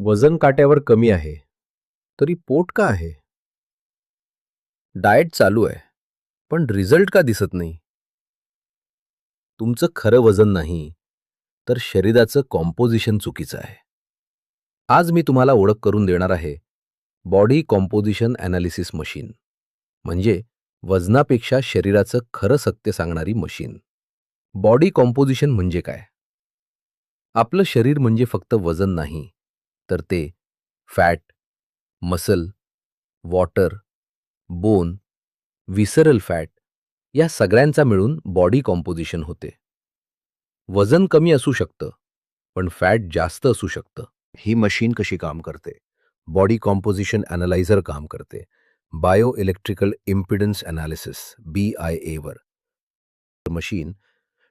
वजन काट्यावर कमी आहे तरी पोट का आहे? डाएट चालू आहे पण रिझल्ट का दिसत नाही? तुमचं खरं वजन नाही तर शरीराचं कॉम्पोजिशन चुकीचं आहे. आज मी तुम्हाला ओळख करून देणार आहे बॉडी कॉम्पोजिशन ॲनालिसिस मशीन म्हणजे वजनापेक्षा शरीराचं खरं सत्य सांगणारी मशीन. बॉडी कॉम्पोजिशन म्हणजे काय? आपलं शरीर म्हणजे फक्त वजन नाही तर ते fat muscle water bone visceral fat या सगळ्यांचा मिळून बॉडी कॉम्पोजिशन होते. वजन कमी असू शकतं पण फॅट जास्त असू शकतं. ही मशीन कशी काम करते? बॉडी कॉम्पोजिशन ॲनालायझर काम करते. Bio electrical impedance analysis B I ever machine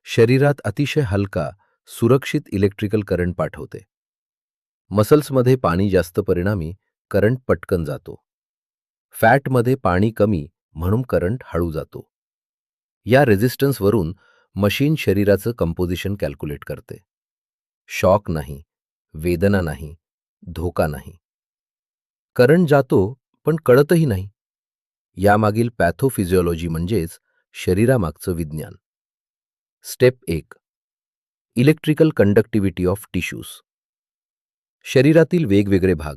शरीरात अतिशय हलका सुरक्षित इलेक्ट्रिकल करंट पाठवते. मसल्समध्ये पाणी जास्त परिणामी करंट पटकन जातो. फॅटमध्ये पाणी कमी म्हणून करंट हळू जातो. या रेझिस्टन्सवरून मशीन शरीराचं कंपोजिशन कॅल्क्युलेट करते. शॉक नाही वेदना नाही धोका नाही. करंट जातो पण कळतही नाही. यामागील पॅथोफिजिओलॉजी म्हणजेच शरीरामागचं विज्ञान. स्टेप एक इलेक्ट्रिकल कंडक्टिव्हिटी ऑफ टिश्यूज. शरीरातील वेगवेगळे भाग.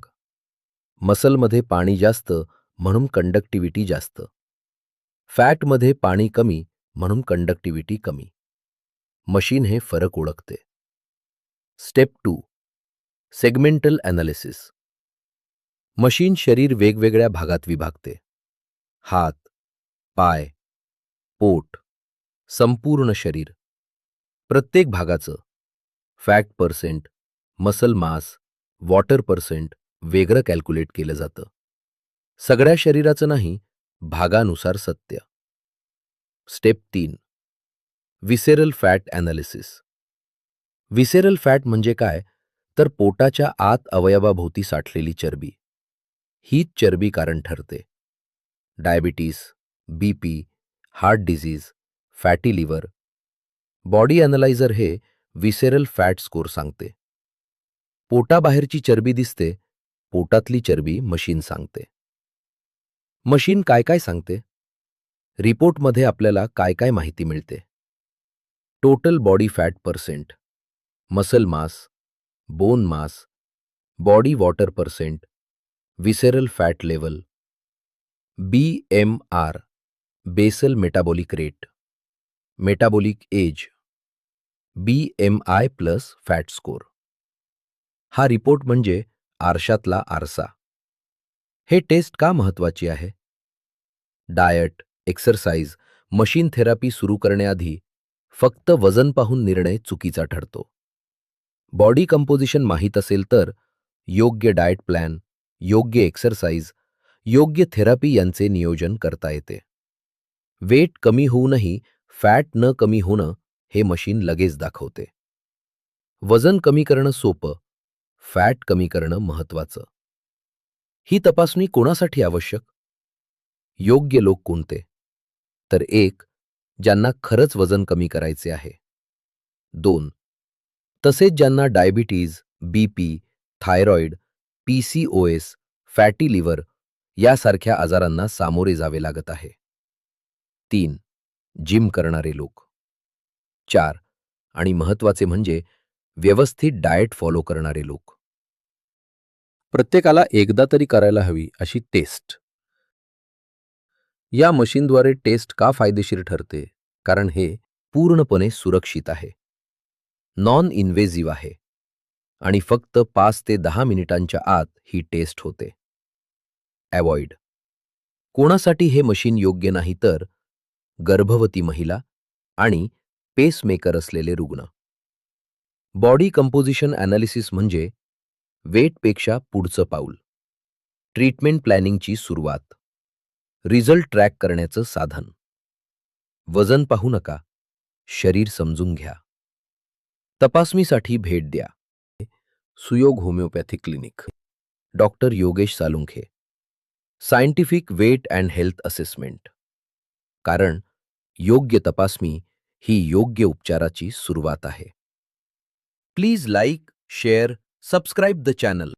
मसलमध्ये पाणी जास्त म्हणून कंडक्टिव्हिटी जास्त. फॅटमध्ये पाणी कमी म्हणून कंडक्टिव्हिटी कमी. मशीन हे फरक ओळखते. Step two. Segmental analysis. Machine शरीर वेगवेगळ्या भागात विभागते. हात पाय पोट संपूर्ण शरीर. प्रत्येक भागाचं. Fat percent muscle mass water percent वेगळं कॅल्क्युलेट केलं जातं. सगळ्या शरीराचं नाही भागानुसार सत्य. स्टेप तीन. Visceral fat analysis. Visceral fat म्हणजे काय? तर पोटाच्या आत अवयवाभोवती साठलेली चरबी. हीच चरबी कारण ठरते. Diabetes BP heart disease fatty liver. Body analyser हे विसेरल फॅट स्कोर सांगते. पोटाबाहेरची चरबी दिसते पोटातली चरबी मशीन सांगते. मशीन काय काय सांगते? रिपोर्टमध्ये आपल्याला काय काय माहिती मिळते? Total body fat percent muscle mass bone mass body water percent visceral fat level B M R basal metabolic rate metabolic age B M I plus fat score. हा रिपोर्ट म्हणजे आरशातला आरसा. हे टेस्ट का महत्वाची आहे? डायट एक्सरसाइज मशीन थेरपी सुरू करण्याआधी फक्त वजन पाहून निर्णय चुकीचा ठरतो. बॉडी कंपोजिशन माहीत असेल तर योग्य डाएट प्लॅन योग्य एक्सरसाइज योग्य थेरपी यांचे नियोजन करता येते. वेट कमी होऊनही फॅट न कमी होणं हे मशीन लगेच दाखवते. वजन कमी करणं सोपं फॅट कमी करणं महत्वाचं ही तपासणी कोणासाठी आवश्यक? योग्य लोक कोणते? तर एक ज्यांना खरंच वजन कमी करायचे आहे. दोन तसेच ज्यांना diabetes BP thyroid PCOS fatty liver यासारख्या आजारांना सामोरे जावे लागत आहे. तीन जिम करणारे लोक. चार आणि महत्त्वाचे म्हणजे व्यवस्थित डाएट फॉलो करणारे लोक. प्रत्येकाला एकदा तरी करायला हवी अशी टेस्ट. या मशीनद्वारे टेस्ट का फायदेशीर ठरते? कारण हे पूर्णपणे सुरक्षित आहे. नॉन इन्व्हेझिव्ह आहे. आणि फक्त पाच ते दहा मिनिटांच्या आत ही टेस्ट होते. अवॉइड कोणासाठी हे मशीन योग्य नाही तर गर्भवती महिला आणि पेसमेकर असलेले रुग्ण. बॉडी कंपोजिशन ॲनालिसिस म्हणजे वेटपेक्षा पुढचं पाऊल. ट्रीटमेंट प्लॅनिंगची सुरुवात. रिझल्ट ट्रॅक करण्याचं साधन. वजन पाहू नका. शरीर समजून घ्या. तपासणीसाठी भेट द्या. Suyog homeopathy clinic. Doctor Yogesh Salunkhe. Scientific weight and health assessment. कारण योग्य तपासणी ही योग्य उपचाराची सुरुवात आहे. Please like share Subscribe the channel.